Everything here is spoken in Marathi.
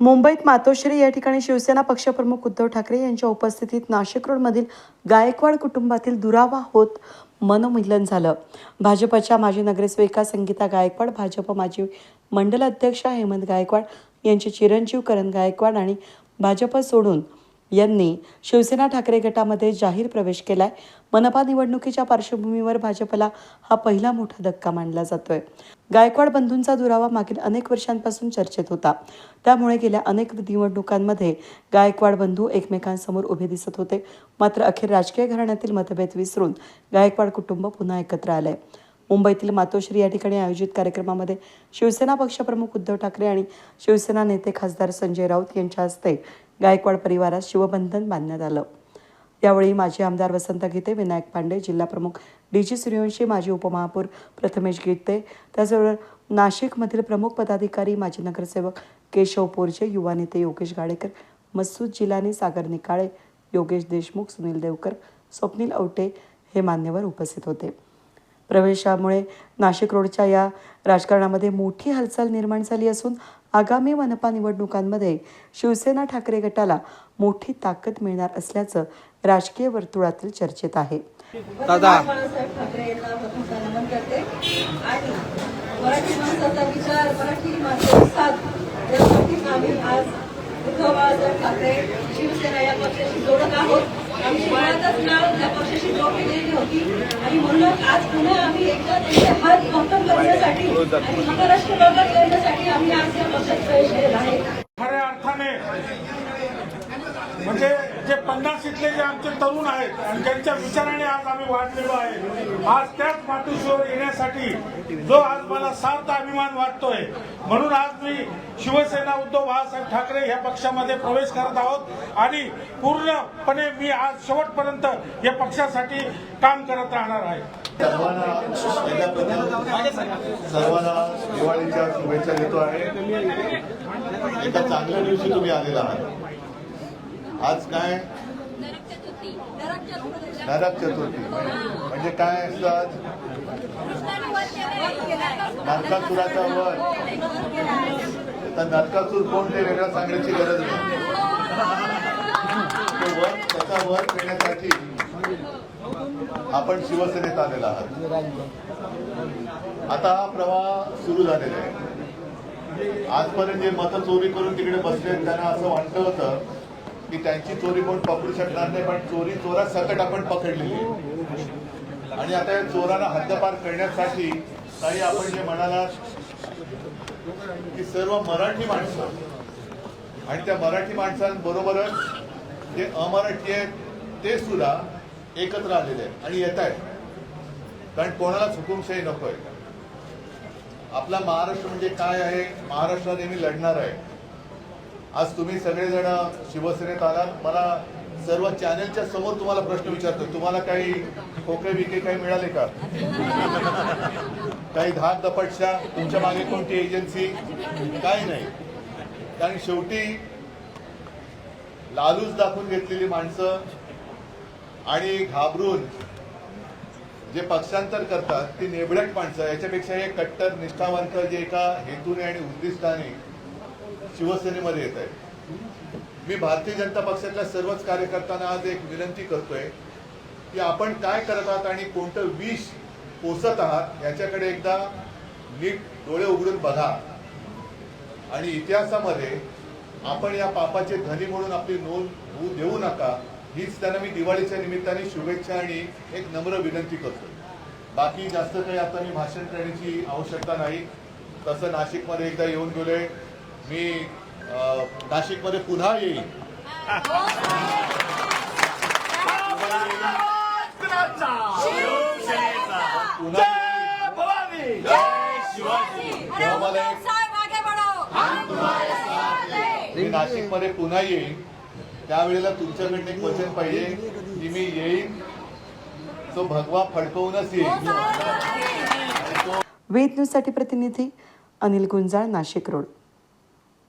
मुंबईत मातोश्री या ठिकाणी शिवसेना पक्षप्रमुख उद्धव ठाकरे यांच्या उपस्थितीत नाशिक रोडमधील गायकवाड कुटुंबातील दुरावा होत मनमिलन झालं. भाजपच्या माजी नगरसेविका संगीता गायकवाड भाजप माजी मंडल अध्यक्षा हेमंत गायकवाड यांचे चिरंजीव करण गायकवाड आणि भाजप सोडून यांनी शिवसेना ठाकरे गटामध्ये जाहीर प्रवेश केलाय. मनपा निवडणुकीच्या पार्श्वभूमीवर भाजपला हा पहिला मोठा धक्का मानला जातोय. गायकवाड बंधूंचा दुरावा मागील अनेक वर्षांपासून चर्चेत होता. त्यामुळे गेल्या अनेक निवडणुकांमध्ये गायकवाड बंधू एकमेकांसमोर उभे दिसत होते. मात्र अखेर राजकीय घराण्यातील मतभेद विसरून गायकवाड कुटुंब पुन्हा एकत्र आलंय. मुंबईतील मातोश्री या ठिकाणी आयोजित कार्यक्रमामध्ये शिवसेना पक्षप्रमुख उद्धव ठाकरे आणि शिवसेना नेते खासदार संजय राऊत यांच्या हस्ते गायकवाड परिवारास शिवबंधन बांधण्यात आलं. यावेळी माजी आमदार वसंत गीते विनायक पांडे जिल्हाप्रमुख डी जी सूर्यवंशी माजी उपमहापौर प्रथमेश गीते त्याचबरोबर नाशिकमधील प्रमुख पदाधिकारी माजी नगरसेवक केशव पोरजे युवा नेते योगेश गाडेकर मसूद जिलानी सागर निकाळे योगेश देशमुख सुनील देवकर स्वप्नील औटे हे मान्यवर उपस्थित होते. प्रवेशामुळे नाशिक रोडच्या या राजकारणामध्ये मोठी हालचाल निर्माण झाली असून आगामी मनपा निवडणुकांमध्ये शिवसेना ठाकरे गटाला मोठी ताकद मिळणार असल्याचं राजकीय वर्तुळातील चर्चेत आहे. दादा. बाळासाहेब ठाकरे यांना प्रथमतः नमन करते. आणि मराठी माणसाचा विचार मराठी माणसाची साथ यासाठी आम्ही आज उद्धव बाळासाहेब ठाकरे शिवसेना या पक्षाशी जोडत आहोत. आमची मुळातच नाळ या पक्षाशी जोडलेली होती. आणि म्हणून आज पुन्हा आम्ही एकदा त्यांचे हात भक्कम करण्यासाठी आणि महाराष्ट्र भागात करण्यासाठी आम्ही आज या पक्षात प्रवेश केलेला आहे खऱ्या अर्थाने म्हणजे जे पन्नास इथले जे आमचे तरुण आहेत आणि त्यांच्या विचाराने आज आम्ही वाढलेलो आहे. आज त्याच मातोश्रीवर येण्यासाठी जो आज मला सार्थ अभिमान वाटतोय म्हणून आज मी शिवसेना उद्धव बाळासाहेब ठाकरे या पक्षामध्ये प्रवेश करत आहोत आणि पूर्णपणे मी आज शेवटपर्यंत या पक्षासाठी काम करत राहणार आहे. सर्वांना दिवाळीच्या शुभेच्छा देतो आहे. एका चांगल्या दिवशी तुम्ही आलेला आहात. आज काय नरक चतुर्थी. म्हणजे काय असतात नरकासुराचा वध. तर नरकासूर कोण ते वेगळा सांगण्याची गरज नाही. तो वध त्याचा वध करण्यासाठी आपण शिवसेनेत आलेला आहात. आता हा प्रवाह सुरू झालेला आहे. आजपर्यंत जे मतं चोरी करून तिकडे बसले त्यांना असं वाटलं होतं की त्यांची चोरी कोण पकडू शकणार नाही पण चोरी चोरा सकट आपण पकडलेली आहे. आणि आता या चोरांना हद्दपार करण्यासाठी काही आपण जे म्हणाला की सर्व मराठी माणसं आणि त्या मराठी माणसांबरोबरच जे अमराठी आहेत ते सुद्धा एकत्र आलेले आहेत आणि येत आहेत. कारण कोणालाच हुकुमशाही नकोय. आपला महाराष्ट्र म्हणजे काय आहे? महाराष्ट्र नेहमी लढणार आहे. आज तुम्ही सगळेजण शिवसेनेत आलात. मला सर्व चॅनलच्या समोर तुम्हाला प्रश्न विचारतो तुम्हाला काही खोके बिके काही मिळाले का? काही धाक दपटशा तुमच्या मागे कोणती एजन्सी काही नाही. कारण शेवटी लालूच दाखवून घेतलेली माणसं आणि घाबरून जे पक्षांतर करतात ती नेबडक माणसं. याच्यापेक्षा हे कट्टर निष्ठावंत जे एका हेतूने आणि उद्दिष्टाने शिवसेनेमध्ये येत आहे मी भारतीय जनता पक्षातल्या सर्वच कार्यकर्त्यांना आज एक विनंती करतोय की आपण काय करत आहात आणि कोणतं विष पोसत आहात याच्याकडे एकदा नीट डोळे उघडून बघा. आणि इतिहासामध्ये आपण या पापाचे धनी म्हणून आपली नोंद होऊ देऊ नका हीच त्यांना मी दिवाळीच्या निमित्ताने शुभेच्छा आणि एक नम्र विनंती करतो बाकी जास्त काही आता मी भाषण करण्याची आवश्यकता नाही. तसं नाशिकमध्ये एकदा येऊन गेलोय. मी नाशिकमध्ये पुन्हा येईल. मी नाशिकमध्ये पुन्हा येईन त्यावेळेला तुमच्याकडनं एक वचन पाहिजे की मी येईन. तो भगवा फडकवूनच येईल. वेद न्यूजसाठी प्रतिनिधी अनिल गुंजाळ नाशिक रोड.